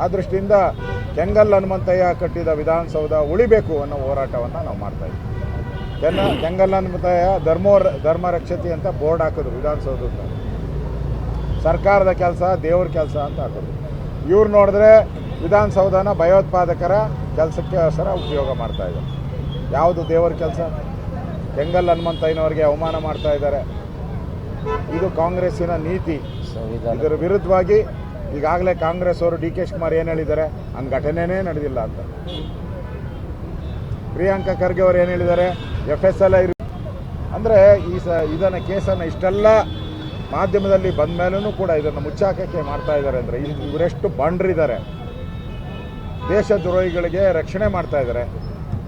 ಆ ದೃಷ್ಟಿಯಿಂದ ಕೆಂಗಲ್ ಹನುಮಂತಯ್ಯ ಕಟ್ಟಿದ ವಿಧಾನಸೌಧ ಉಳಿಬೇಕು ಅನ್ನೋ ಹೋರಾಟವನ್ನು ನಾವು ಮಾಡ್ತಾ ಇದ್ದೀವಿ. ಕೆನ್ನ ಕೆಂಗಲ್ ಹನುಮಂತಯ್ಯ ಧರ್ಮೋ ಧರ್ಮ ರಕ್ಷತಿ ಅಂತ ಬೋರ್ಡ್ ಹಾಕಿದ್ರು ವಿಧಾನಸೌಧದ ಸರ್ಕಾರದ ಕೆಲಸ ದೇವ್ರ ಕೆಲಸ ಅಂತ ಹಾಕಿದ್ರು. ಇವ್ರು ನೋಡಿದ್ರೆ ವಿಧಾನಸೌಧನ ಭಯೋತ್ಪಾದಕರ ಕೆಲಸಕ್ಕೆ ಸರ ಉಪಯೋಗ ಮಾಡ್ತಾ ಇದ್ದಾರೆ. ಯಾವುದು ದೇವರ ಕೆಲಸ? ಕೆಂಗಲ್ ಹನುಮಂತಯ್ಯನವ್ರಿಗೆ ಅವಮಾನ ಮಾಡ್ತಾ ಇದ್ದಾರೆ. ಇದು ಕಾಂಗ್ರೆಸ್ಸಿನ ನೀತಿ. ಇದರ ವಿರುದ್ಧವಾಗಿ ಈಗಾಗಲೇ ಕಾಂಗ್ರೆಸ್ ಅವರು ಡಿ ಕೆ ಶಿವಕುಮಾರ್ ಏನು ಹೇಳಿದ್ದಾರೆ? ಹಂಗೆ ಘಟನೆನೇ ನಡೆದಿಲ್ಲ ಅಂತ. ಪ್ರಿಯಾಂಕಾ ಖರ್ಗೆ ಅವರು ಏನು ಹೇಳಿದ್ದಾರೆ? ಎಫ್ ಎಸ್ ಎಲ್ ಐ ಅಂದರೆ ಈ ಸ ಇದನ್ನು ಕೇಸನ್ನು ಇಷ್ಟೆಲ್ಲ ಮಾಧ್ಯಮದಲ್ಲಿ ಬಂದ ಮೇಲೂ ಕೂಡ ಇದನ್ನು ಮುಚ್ಚಾಕಕ್ಕೆ ಮಾಡ್ತಾ ಇದ್ದಾರೆ ಅಂದರೆ ಇವರೆಷ್ಟು ಬಂಡ್ರಿದ್ದಾರೆ. ದೇಶ ದ್ರೋಹಿಗಳಿಗೆ ರಕ್ಷಣೆ ಮಾಡ್ತಾ ಇದ್ದಾರೆ.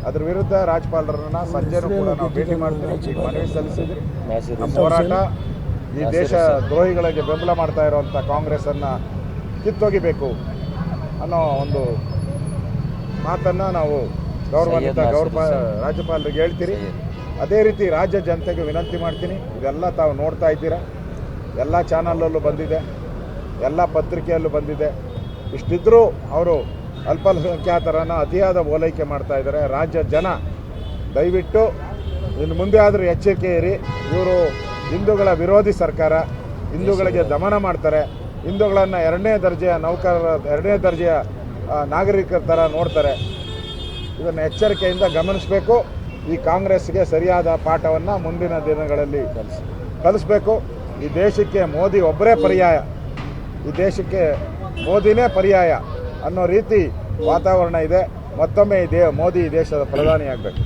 ಅದ್ರ ವಿರುದ್ಧ ರಾಜ್ಯಪಾಲರನ್ನ ಸಂಜೆನೂ ಕೂಡ ನಾವು ಭೇಟಿ ಮಾಡ್ತೀವಿ. ಮನವಿ ಸಲ್ಲಿಸಿದ್ರಿ ನಮ್ಮ ಹೋರಾಟ ಈ ದೇಶ ದ್ರೋಹಿಗಳಿಗೆ ಬೆಂಬಲ ಮಾಡ್ತಾ ಇರುವಂಥ ಕಾಂಗ್ರೆಸ್ಸನ್ನು ಕಿತ್ತೊಗಿಬೇಕು ಅನ್ನೋ ಒಂದು ಮಾತನ್ನು ನಾವು ಗೌರವಾನ್ವಿತ ಗೌರವ ರಾಜ್ಯಪಾಲರಿಗೆ ಹೇಳ್ತೀರಿ. ಅದೇ ರೀತಿ ರಾಜ್ಯ ಜನತೆಗೆ ವಿನಂತಿ ಮಾಡ್ತೀನಿ. ಇದೆಲ್ಲ ತಾವು ನೋಡ್ತಾ ಇದ್ದೀರಾ? ಎಲ್ಲ ಚಾನಲಲ್ಲೂ ಬಂದಿದೆ. ಎಲ್ಲ ಪತ್ರಿಕೆಯಲ್ಲೂ ಬಂದಿದೆ. ಇಷ್ಟಿದ್ರೂ ಅವರು ಅಲ್ಪಸಂಖ್ಯಾತರನ್ನ ಅತಿಯಾದ ಓಲೈಕೆ ಮಾಡ್ತಾ ಇದ್ದಾರೆ. ರಾಜ್ಯ ಜನ ದಯವಿಟ್ಟು ಇನ್ನು ಮುಂದೆ ಆದರೂ ಎಚ್ಚರಿಕೆ ಇರಿ. ಇವರು ಹಿಂದೂಗಳ ವಿರೋಧಿ ಸರ್ಕಾರ. ಹಿಂದೂಗಳಿಗೆ ದಮನ ಮಾಡ್ತಾರೆ. ಹಿಂದೂಗಳನ್ನು ಎರಡನೇ ದರ್ಜೆಯ ನೌಕರರ, ಎರಡನೇ ದರ್ಜೆಯ ನಾಗರಿಕರ ಥರ ನೋಡ್ತಾರೆ. ಇದನ್ನು ಎಚ್ಚರಿಕೆಯಿಂದ ಗಮನಿಸಬೇಕು. ಈ ಕಾಂಗ್ರೆಸ್ಗೆ ಸರಿಯಾದ ಪಾಠವನ್ನು ಮುಂದಿನ ದಿನಗಳಲ್ಲಿ ಕಲಿಸಿ ಕಲಿಸ್ಬೇಕು. ಈ ದೇಶಕ್ಕೆ ಮೋದಿ ಒಬ್ಬರೇ ಪರ್ಯಾಯ. ಈ ದೇಶಕ್ಕೆ ಮೋದಿನೇ ಪರ್ಯಾಯ ಅನ್ನೋ ರೀತಿ ವಾತಾವರಣ ಇದೆ. ಮತ್ತೊಮ್ಮೆ ಈ ದೇ ಮೋದಿ ದೇಶದ ಪ್ರಧಾನಿ ಆಗಬೇಕು